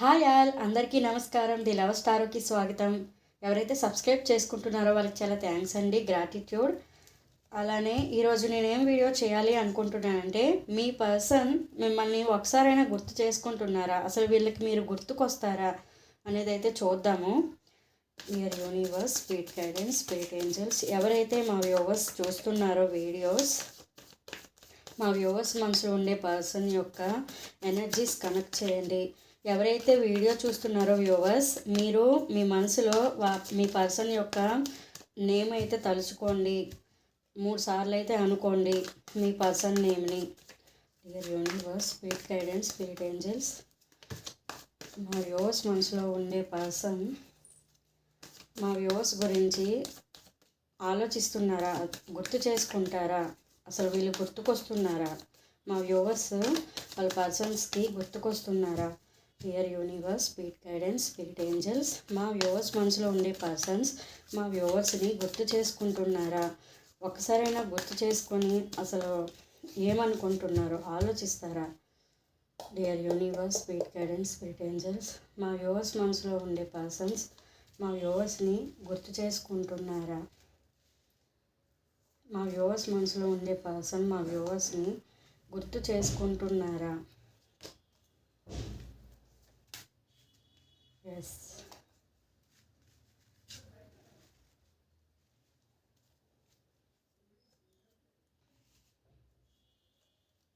Hi all అందరికీ నమస్కారం. The love స్టారోకి స్వాగతం. ఎవరైతే సబ్స్క్రైబ్ చేసుకుంటున్నారో వాళ్ళకి చాలా థ్యాంక్స్ అండి గ్రాటిట్యూడ్. అలానే ఈరోజు నేనేం వీడియో చేయాలి అనుకుంటున్నానంటే మీ పర్సన్ మిమ్మల్ని ఒకసారైనా గుర్తు చేసుకుంటున్నారా? అసలు వీళ్ళకి మీరు గుర్తుకొస్తారా అనేది అయితే చూద్దాము. Dear universe speed guidance speed angels ఎవరైతే మా వ్యూవర్స్ చూస్తున్నారో వీడియోస్ మా వ్యూవర్స్ మనసులో ఉండే పర్సన్ యొక్క ఎనర్జీస్ కనెక్ట్ చేయండి. ఎవరైతే వీడియో చూస్తున్నారో వ్యూవర్స్ మీరు మీ మనసులో వా మీ పర్సన్ యొక్క నేమ్ అయితే తలుచుకోండి. మూడు సార్లు అయితే అనుకోండి మీ person నేమ్ని. Dear universe speed guidance speed angels మా వ్యూవర్స్ మనసులో ఉండే పర్సన్ మా వ్యూవర్స్ గురించి ఆలోచిస్తున్నారా? గుర్తు చేసుకుంటారా? అసలు వీళ్ళు గుర్తుకొస్తున్నారా? మా వ్యూవర్స్ వాళ్ళ పర్సన్స్కి గుర్తుకొస్తున్నారా? Dear universe speed guidance speed angels మా వ్యూవర్స్ మనసులో ఉండే పర్సన్స్ మా వ్యూవర్స్ని గుర్తు చేసుకుంటున్నారా? ఒకసారైనా గుర్తు చేసుకొని అసలు ఏమనుకుంటున్నారో ఆలోచిస్తారా? Dear universe speed guidance speed angels మా వ్యూవర్స్ మనసులో ఉండే పర్సన్స్ మా వ్యూవర్స్ని గుర్తు చేసుకుంటున్నారా? మా వ్యూవర్స్ మనసులో ఉండే పర్సన్ మా వ్యూవర్స్ని గుర్తు చేసుకుంటున్నారా? Yes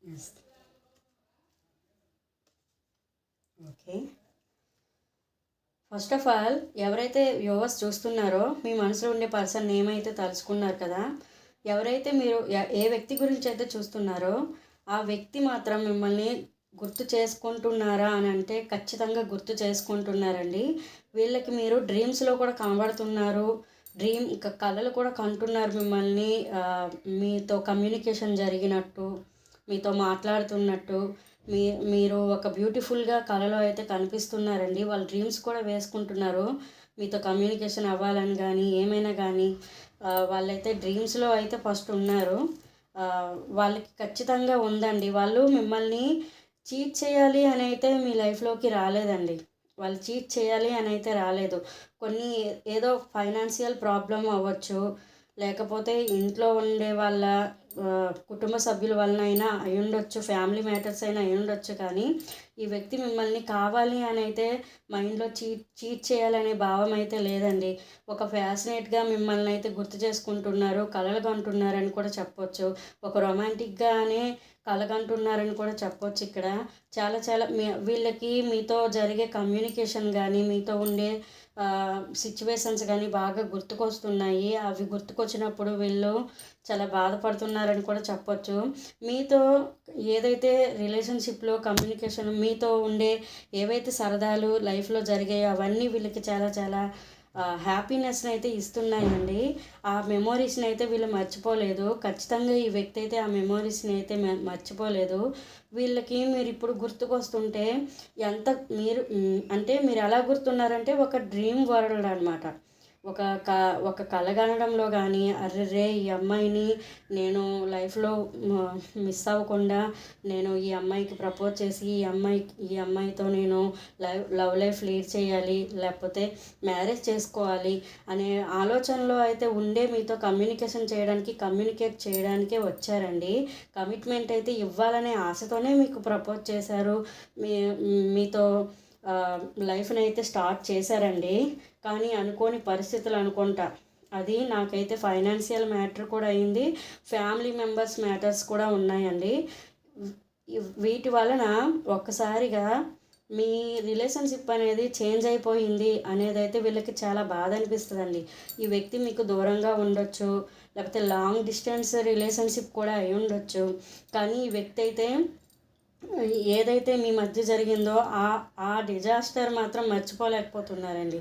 yes okay first of all ఎవరైతే వ్యూవర్స్ చూస్తున్నారో మీ మనసులో ఉండే పర్సన్ ఏమైతే తలుచుకున్నారు కదా. ఎవరైతే మీరు ఏ వ్యక్తి గురించి అయితే చూస్తున్నారో ఆ వ్యక్తి మాత్రం మిమ్మల్ని గుర్తు చేసుకుంటున్నారా అని అంటే ఖచ్చితంగా గుర్తు చేసుకుంటున్నారండి. వీళ్ళకి మీరు డ్రీమ్స్లో కూడా కనబడుతున్నారు. డ్రీమ్ ఇక కళలు కూడా కంటున్నారు మిమ్మల్ని. మీతో కమ్యూనికేషన్ జరిగినట్టు మీతో మాట్లాడుతున్నట్టు మీ మీరు ఒక బ్యూటిఫుల్గా కళలో అయితే కనిపిస్తున్నారండి. వాళ్ళ డ్రీమ్స్ కూడా వేసుకుంటున్నారు. మీతో కమ్యూనికేషన్ అవ్వాలని కానీ ఏమైనా కానీ వాళ్ళైతే డ్రీమ్స్లో అయితే ఫస్ట్ ఉన్నారు. వాళ్ళకి ఖచ్చితంగా ఉందండి. వాళ్ళు మిమ్మల్ని చీట్ చేయాలి అని అయితే మీ లైఫ్లోకి రాలేదండి. వాళ్ళు చీట్ చేయాలి అని అయితే రాలేదు. కొన్ని ఏదో ఫైనాన్షియల్ ప్రాబ్లం అవ్వచ్చు. లేకపోతే ఇంట్లో ఉండే వాళ్ళ కుటుంబ సభ్యుల వలన అయినా అయి ఉండొచ్చు. ఫ్యామిలీ మ్యాటర్స్ అయినా అయి ఉండొచ్చు. కానీ ఈ వ్యక్తి మిమ్మల్ని కావాలి అని అయితే మైండ్లో చీట్ చీట్ చేయాలనే భావం అయితే లేదండి. ఒక ఫ్యాసినేట్గా మిమ్మల్ని అయితే గుర్తు చేసుకుంటున్నారు కలలుగా కంటున్నారని కూడా చెప్పొచ్చు. ఒక రొమాంటిక్గానే కలగంటున్నారని కూడా చెప్పొచ్చు ఇక్కడ. చాలా చాలా మీ వీళ్ళకి మీతో జరిగే కమ్యూనికేషన్ కానీ మీతో ఉండే సిచ్యువేషన్స్ కానీ బాగా గుర్తుకొస్తున్నాయి. అవి గుర్తుకొచ్చినప్పుడు వీళ్ళు చాలా బాధపడుతున్నారని కూడా చెప్పొచ్చు. మీతో ఏదైతే రిలేషన్షిప్లో కమ్యూనికేషన్ మీతో ఉండే ఏవైతే సరదాలు లైఫ్లో జరిగాయో అవన్నీ వీళ్ళకి చాలా చాలా హ్యాపీనెస్ని అయితే ఇస్తున్నాయండి. ఆ మెమోరీస్ని అయితే వీళ్ళు మర్చిపోలేదు. ఖచ్చితంగా ఈ వ్యక్తి అయితే ఆ మెమోరీస్ని అయితే మ- మర్చిపోలేదు. వీళ్ళకి మీరు ఇప్పుడు గుర్తుకొస్తుంటే ఎంత మీరు అంటే మీరు ఎలా గుర్తున్నారంటే ఒక డ్రీమ్ వరల్డ్ అనమాట ఒక క ఒక కలగనడంలో కానీ అర్రే ఈ అమ్మాయిని నేను లైఫ్లో మిస్ అవ్వకుండా నేను ఈ అమ్మాయికి ప్రపోజ్ చేసి ఈ అమ్మాయికి ఈ అమ్మాయితో నేను లైవ్ లవ్ లైఫ్ లీడ్ చేయాలి లేకపోతే మ్యారేజ్ చేసుకోవాలి అనే ఆలోచనలో అయితే ఉండే మీతో కమ్యూనికేషన్ చేయడానికి కమ్యూనికేట్ చేయడానికే వచ్చారండి. కమిట్మెంట్ అయితే ఇవ్వాలనే ఆశతోనే మీకు ప్రపోజ్ చేశారు. మీ మీతో లైఫ్ని అయితే స్టార్ట్ చేశారండి. కానీ అనుకోని పరిస్థితులు అనుకుంటా. అది నాకైతే ఫైనాన్షియల్ మ్యాటర్ కూడా అయింది. ఫ్యామిలీ మెంబర్స్ మ్యాటర్స్ కూడా ఉన్నాయండి. వీటి వలన ఒక్కసారిగా మీ రిలేషన్షిప్ అనేది చేంజ్ అయిపోయింది అనేది అయితే వీళ్ళకి చాలా బాధ అనిపిస్తుందండి. ఈ వ్యక్తి మీకు దూరంగా ఉండొచ్చు లేకపోతే లాంగ్ డిస్టెన్స్ రిలేషన్షిప్ కూడా అయి ఉండొచ్చు. కానీ ఈ వ్యక్తి అయితే ఏదైతే మీ మధ్య జరిగిందో ఆ ఆ డిజాస్టర్ మాత్రం మర్చిపోలేకపోతున్నారండి.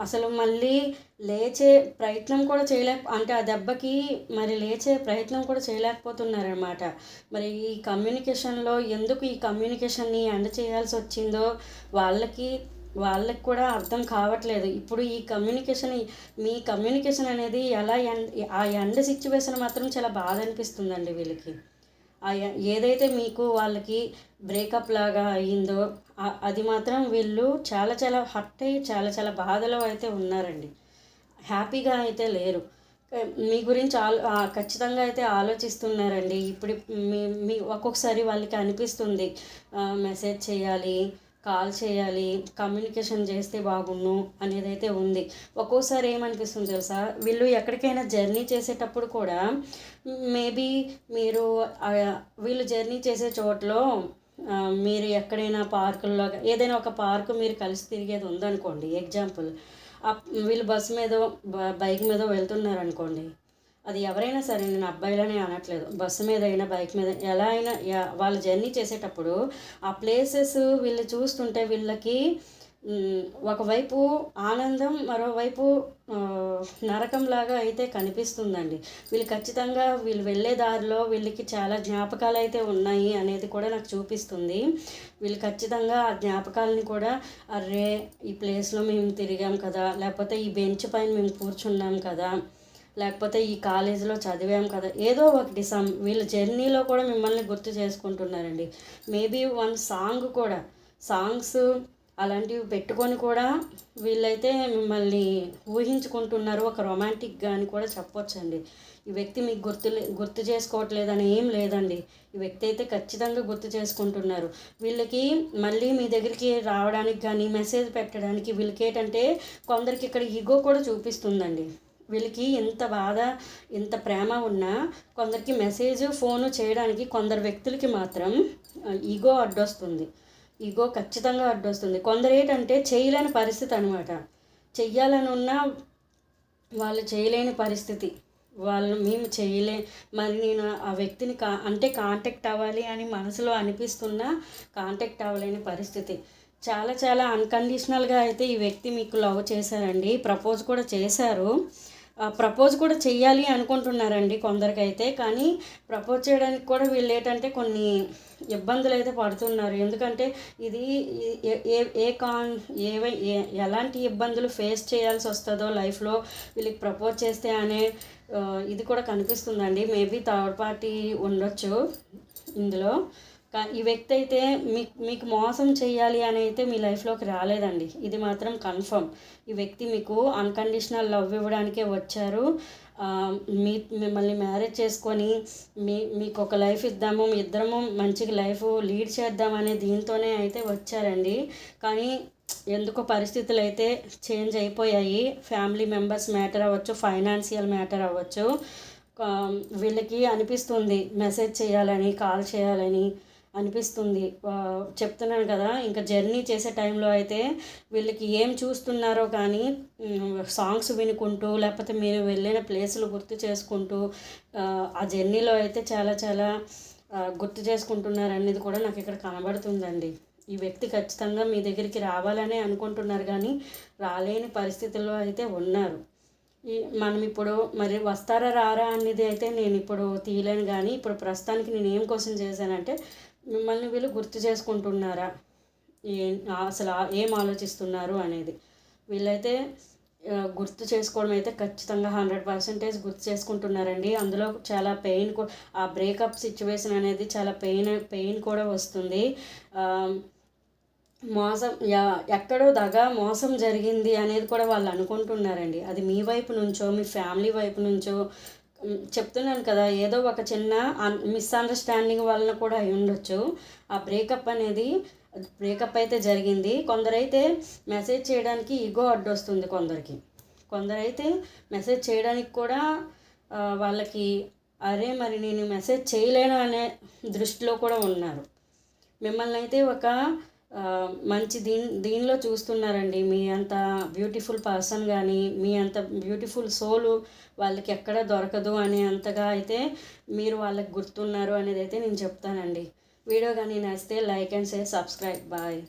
అసలు మళ్ళీ లేచే ప్రయత్నం కూడా చేయలేక అంటే ఆ దెబ్బకి మరి లేచే ప్రయత్నం కూడా చేయలేకపోతున్నారనమాట మరి ఈ కమ్యూనికేషన్లో ఎందుకు ఈ కమ్యూనికేషన్ని ఎండ చేయాల్సి వచ్చిందో వాళ్ళకి వాళ్ళకి కూడా అర్థం కావట్లేదు. ఇప్పుడు ఈ కమ్యూనికేషన్ మీ కమ్యూనికేషన్ అనేది ఎలా ఎండ్ ఆ ఎండ్ సిచ్యువేషన్ మాత్రం చాలా బాధ అనిపిస్తుందండి వీళ్ళకి. ఏదైతే మీకు వాళ్ళకి బ్రేకప్ లాగా అయ్యిందో అది మాత్రం వీళ్ళు చాలా చాలా హర్ట్ అయ్యి చాలా చాలా బాధలో అయితే ఉన్నారండి. హ్యాపీగా అయితే లేరు. మీ గురించి ఆలో ఖచ్చితంగా అయితే ఆలోచిస్తున్నారండి. ఇప్పుడు మీ మీ ఒక్కొక్కసారి వాళ్ళకి అనిపిస్తుంది మెసేజ్ చేయాలి కాల్ చేయాలి కమ్యూనికేషన్ చేస్తే బాగుండు అనేది అయితే ఉంది. ఒక్కోసారి ఏమనిపిస్తుంది తెలుసా? వీళ్ళు ఎక్కడికైనా జర్నీ చేసేటప్పుడు కూడా మేబీ మీరు వీళ్ళు జర్నీ చేసే చోట్లో మీరు ఎక్కడైనా పార్కుల్లో ఏదైనా ఒక పార్కు మీరు కలిసి తిరిగేది ఉందనుకోండి ఎగ్జాంపుల్. వీళ్ళు బస్సు మీద బైక్ మీద వెళ్తున్నారు అనుకోండి అది ఎవరైనా సరే నేను అబ్బాయిలనే అనట్లేదు. బస్సు మీద అయినా బైక్ మీద ఎలా అయినా వాళ్ళు జర్నీ చేసేటప్పుడు ఆ ప్లేసెస్ వీళ్ళు చూస్తుంటే వీళ్ళకి ఒకవైపు ఆనందం మరోవైపు నరకంలాగా అయితే కనిపిస్తుందండి. వీళ్ళు ఖచ్చితంగా వీళ్ళు వెళ్ళే దారిలో వీళ్ళకి చాలా జ్ఞాపకాలు అయితే ఉన్నాయి అనేది కూడా నాకు చూపిస్తుంది. వీళ్ళు ఖచ్చితంగా ఆ జ్ఞాపకాలని కూడా అర్రే ఈ ప్లేస్లో మేము తిరిగాం కదా లేకపోతే ఈ బెంచ్ పైన మేము కూర్చున్నాం కదా లేకపోతే ఈ కాలేజీలో చదివాం కదా. ఏదో ఒకటి సమ్ వీళ్ళ జర్నీలో కూడా మిమ్మల్ని గుర్తు చేసుకుంటున్నారండి. మేబీ వన్ సాంగ్ కూడా సాంగ్స్ అలాంటివి పెట్టుకొని కూడా వీళ్ళైతే మిమ్మల్ని ఊహించుకుంటున్నారు. ఒక రొమాంటిక్గా అని కూడా చెప్పొచ్చండి. ఈ వ్యక్తి మీకు గుర్తు గుర్తు చేసుకోవట్లేదని ఏం లేదండి. ఈ వ్యక్తి అయితే ఖచ్చితంగా గుర్తు చేసుకుంటున్నారు. వీళ్ళకి మళ్ళీ మీ దగ్గరికి రావడానికి కానీ మెసేజ్ పెట్టడానికి వీళ్ళకి ఏంటంటే కొందరికి ఇక్కడ ఈగో కూడా చూపిస్తుందండి. వీళ్ళకి ఇంత బాధ ఇంత ప్రేమ ఉన్నా కొందరికి మెసేజ్ ఫోను చేయడానికి కొందరు వ్యక్తులకి మాత్రం ఈగో అడ్డొస్తుంది. ఈగో ఖచ్చితంగా అడ్డొస్తుంది. కొందరు ఏంటంటే చేయలేని పరిస్థితి అనమాట చెయ్యాలని ఉన్నా వాళ్ళు చేయలేని పరిస్థితి. వాళ్ళు మేము చేయలే మరి నేను ఆ వ్యక్తిని కా అంటే కాంటాక్ట్ అవ్వాలి అని మనసులో అనిపిస్తున్నా కాంటాక్ట్ అవ్వలేని పరిస్థితి. చాలా చాలా అన్కండిషనల్గా అయితే ఈ వ్యక్తి మీకు లవ్ చేశారండి. ప్రపోజ్ కూడా చేశారు. ప్రపోజ్ కూడా చెయ్యాలి అనుకుంటున్నారండి కొందరికైతే కానీ ప్రపోజ్ చేయడానికి కూడా వీళ్ళు ఏంటంటే కొన్ని ఇబ్బందులు అయితే పడుతున్నారు. ఎందుకంటే ఇది ఏ ఏ కాన్ ఏవై ఎలాంటి ఇబ్బందులు ఫేస్ చేయాల్సి వస్తుందో లైఫ్లో వీళ్ళకి ప్రపోజ్ చేస్తే అనే ఇది కూడా కనిపిస్తుందండి. మేబీ థర్డ్ పార్టీ ఉండొచ్చు ఇందులో. ఈ వ్యక్తి అయితే మీకు మీకు మోసం చేయాలి అని అయితే మీ లైఫ్లోకి రాలేదండి. ఇది మాత్రం కన్ఫర్మ్ ఈ వ్యక్తి మీకు అన్కండిషనల్ లవ్ ఇవ్వడానికే వచ్చారు. మీ మిమ్మల్ని మ్యారేజ్ చేసుకొని మీ మీకు ఒక లైఫ్ ఇద్దాము మీ ఇద్దరము మంచిగా లైఫ్ లీడ్ చేద్దామనే దీంతోనే అయితే వచ్చారండి. కానీ ఎందుకో పరిస్థితులు అయితే చేంజ్ అయిపోయాయి. ఫ్యామిలీ మెంబర్స్ మ్యాటర్ అవ్వచ్చు ఫైనాన్షియల్ మ్యాటర్ అవ్వచ్చు. వీళ్ళకి అనిపిస్తుంది మెసేజ్ చేయాలని కాల్ చేయాలని. అనిపిస్తుంది. చెప్తున్నాను కదా ఇంకా జర్నీ చేసే టైంలో అయితే వీళ్ళకి ఏం చూస్తున్నారో కానీ సాంగ్స్ వినుకుంటూ లేకపోతే మీరు వెళ్ళిన ప్లేసులు గుర్తు చేసుకుంటూ ఆ జర్నీలో అయితే చాలా చాలా గుర్తు చేసుకుంటున్నారు అనేది కూడా నాకు ఇక్కడ కనబడుతుందండి. ఈ వ్యక్తి ఖచ్చితంగా మీ దగ్గరికి రావాలనే అనుకుంటున్నారు కానీ రాలేని పరిస్థితుల్లో అయితే ఉన్నారు. ఈ మనం ఇప్పుడు మరి వస్తారా రారా అనేది అయితే నేను ఇప్పుడు తీయలేను కానీ ఇప్పుడు ప్రస్తుతానికి నేను ఏం కోసం చేశానంటే మిమ్మల్ని వీళ్ళు గుర్తు చేసుకుంటున్నారా? ఏ అసలు ఏం ఆలోచిస్తున్నారు అనేది. వీళ్ళైతే గుర్తు చేసుకోవడం అయితే ఖచ్చితంగా హండ్రెడ్ పర్సెంటేజ్ గుర్తు చేసుకుంటున్నారండి. అందులో చాలా పెయిన్ ఆ బ్రేకప్ సిచ్యువేషన్ అనేది చాలా పెయిన్ పెయిన్ కూడా వస్తుంది. మోసం ఎక్కడో దగా మోసం జరిగింది అనేది కూడా వాళ్ళు అనుకుంటున్నారండి. అది మీ వైపు నుంచో మీ ఫ్యామిలీ వైపు నుంచో చెప్తున్నాను కదా ఏదో ఒక చిన్న మిస్అండర్స్టాండింగ్ వలన కూడా అయి ఉండొచ్చు. ఆ బ్రేకప్ అనేది బ్రేకప్ అయితే జరిగింది. కొందరైతే మెసేజ్ చేయడానికి ఈగో అడ్డొస్తుంది కొందరికి. కొందరైతే మెసేజ్ చేయడానికి కూడా వాళ్ళకి అరే మరి నేను మెసేజ్ చేయలేను అనే దృష్టిలో కూడా ఉన్నారు. మిమ్మల్ని అయితే ఒక మంచి దీని దీనిలో చూస్తున్నారండి. మీ అంత బ్యూటిఫుల్ పర్సన్ కానీ మీ అంత బ్యూటిఫుల్ సోలు వాళ్ళకి ఎక్కడ దొరకదు అని అంతగా అయితే మీరు వాళ్ళకి గుర్తున్నారు అనేది అయితే నేను చెప్తానండి. వీడియో కానీ నచ్చితే like and share subscribe. Bye.